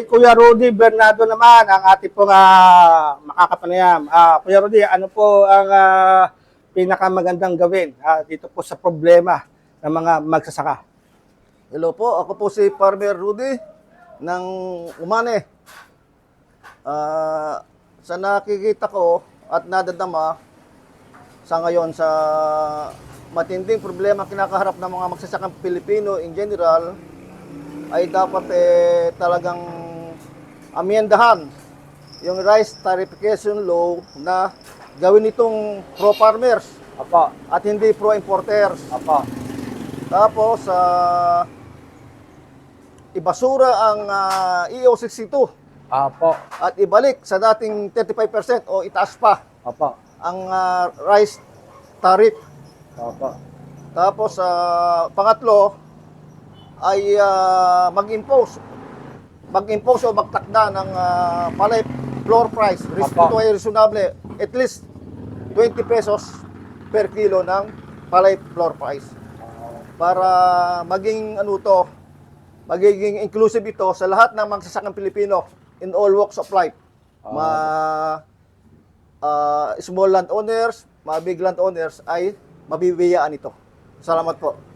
kay Kuya Rudy Bernardo naman, ang ating pong ah, makakapanayam. Ah, Kuya Rudy, ano po ang ah, pinakamagandang gawin ah, dito po sa problema ng mga magsasaka? Hello po, ako po si Farmer Rudy ng Umane. Ah, sa nakikita ko at nadadama sa ngayon sa matinding problema kinakaharap ng mga magsasakang Pilipino in general ay dapat eh, talagang amyendahan yung rice tarification law na gawin itong pro farmers Apo, at hindi pro importers. apo, Tapos, ah, ibasura ang ah, EO62 apo, at ibalik sa dating 35% o itaas pa apo, ang ah, rice tariff. apo, Tapos, ah, pangatlo ay ah, mag-impose mag-impose o magtakda ng ah, palay floor price. Ito ay reasonable. At least 20 pesos per kilo ng palay floor price. Para maging ano to, magiging inclusive ito sa lahat ng magsasakang Pilipino in all walks of life. Ma ah, small landowners, mga big landowners ay mabibiyaan ito. Salamat po.